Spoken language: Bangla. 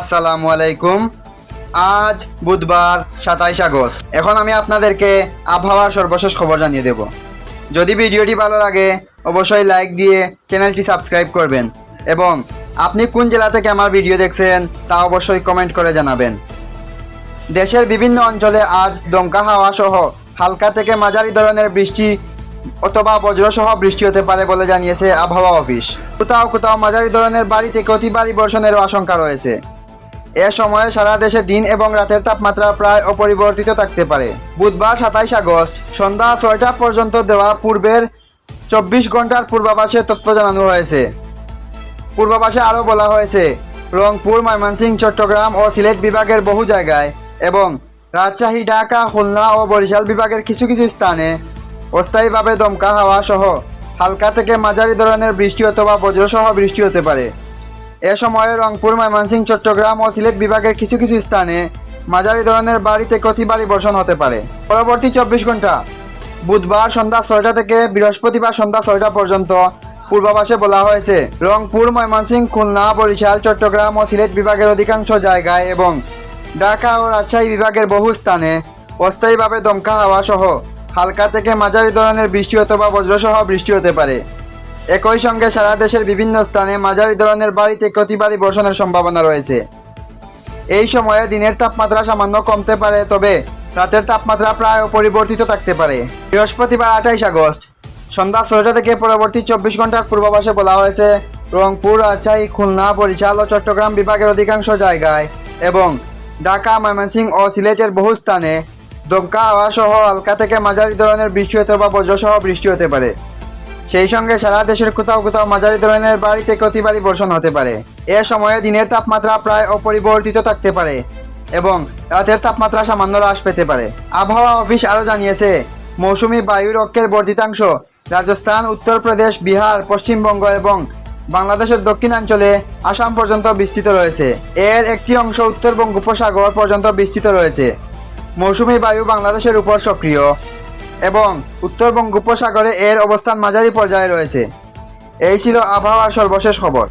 আসসালামু আলাইকুম। আজ বুধবার সাতাইশ আগস্ট। এখন আমি আপনাদেরকে আবহাওয়ার সর্বশেষ খবর জানিয়ে দেব। যদি ভিডিওটি ভালো লাগে, অবশ্যই লাইক দিয়ে চ্যানেলটি সাবস্ক্রাইব করবেন এবং আপনি কোন জেলা থেকে আমার ভিডিও দেখছেন, তা অবশ্যই কমেন্ট করে জানাবেন। দেশের বিভিন্ন অঞ্চলে আজ দমকা হাওয়া সহ হালকা থেকে মাঝারি ধরনের বৃষ্টি অথবা বজ্রসহ বৃষ্টি হতে পারে বলে জানিয়েছে আবহাওয়া অফিস। কোথাও কোথাও মাঝারি ধরনের বাড়ি থেকে বর্ষণেরও আশঙ্কা রয়েছে। এ সময়ে সারা দেশে দিন এবং রাতের তাপমাত্রা প্রায় অপরিবর্তিত থাকতে পারে। বুধবার সাতাইশ আগস্ট সন্ধ্যা ছয়টা পর্যন্ত দেওয়া পূর্বের চব্বিশ ঘণ্টার পূর্বাভাসে তথ্য জানানো হয়েছে। পূর্বাভাসে আরও বলা হয়েছে, রংপুর, ময়মনসিংহ, চট্টগ্রাম ও সিলেট বিভাগের বহু জায়গায় এবং রাজশাহী, ঢাকা, খুলনা ও বরিশাল বিভাগের কিছু কিছু স্থানে অস্থায়ীভাবে দমকা হাওয়া সহ হালকা থেকে মাঝারি ধরনের বৃষ্টি অথবা বজ্রসহ বৃষ্টি হতে পারে। এ সময়ে রংপুর, ময়মনসিংহ, চট্টগ্রাম ও সিলেট বিভাগের কিছু কিছু স্থানে মাঝারি ধরনের বাড়িতে অতি ভারী বর্ষণ হতে পারে। পরবর্তী চব্বিশ ঘণ্টা, বুধবার সন্ধ্যা ছয়টা থেকে বৃহস্পতিবার সন্ধ্যা ছয়টা পর্যন্ত পূর্বাভাসে বলা হয়েছে, রংপুর, ময়মনসিংহ, খুলনা, বরিশাল, চট্টগ্রাম ও সিলেট বিভাগের অধিকাংশ জায়গায় এবং ঢাকা ও রাজশাহী বিভাগের বহু স্থানে অস্থায়ীভাবে দমকা হাওয়া সহ হালকা থেকে মাঝারি ধরনের বৃষ্টি অথবা বজ্রসহ বৃষ্টি হতে পারে। একই সঙ্গে সারা দেশের বিভিন্ন স্থানে মাঝারি ধরনের বাড়িতে ক্ষতিবাড়ি বর্ষণের সম্ভাবনা রয়েছে। এই সময়ে দিনের তাপমাত্রা সামান্য কমতে পারে, তবে রাতের তাপমাত্রা প্রায় অপরিবর্তিত থাকতে পারে। বৃহস্পতিবার আঠাইশ আগস্ট, সন্ধ্যা ছয়টা থেকে পরবর্তী চব্বিশ ঘণ্টার পূর্বাভাসে বলা হয়েছে, রংপুর, রাজশাহী, খুলনা, বরিশাল ও চট্টগ্রাম বিভাগের অধিকাংশ জায়গায় এবং ঢাকা, ময়মনসিংহ ও সিলেটের বহু স্থানে দমকা হাওয়া সহ হালকা থেকে মাঝারি ধরনের বৃষ্টি হতে বা বজ্রসহ বৃষ্টি হতে পারে। সেই সঙ্গে সারা দেশের কোথাও কোথাও মাঝারি ধরনের বাড়িতে থেকে বর্ষণ হতে পারে। এ সময়ে দিনের তাপমাত্রা প্রায় অপরিবর্তিত থাকতে পারে এবং রাতের তাপমাত্রা সামান্য হ্রাস পেতে পারে। আবহাওয়া অফিস আরও জানিয়েছে, মৌসুমি বায়ুর অক্ষের বর্ধিতাংশ রাজস্থান উত্তরপ্রদেশ বিহার, পশ্চিমবঙ্গ এবং বাংলাদেশের দক্ষিণাঞ্চলে আসাম পর্যন্ত বিস্তৃত রয়েছে। এর একটি অংশ উত্তর বঙ্গোপসাগর পর্যন্ত বিস্তৃত রয়েছে। মৌসুমি বায়ু বাংলাদেশের উপর সক্রিয়। এবং উত্তরবঙ্গ উপসাগরে এর অবস্থান মাঝারি পর্যায়ে রয়েছে। এই ছিল আবহাওয়ার সর্বশেষ খবর।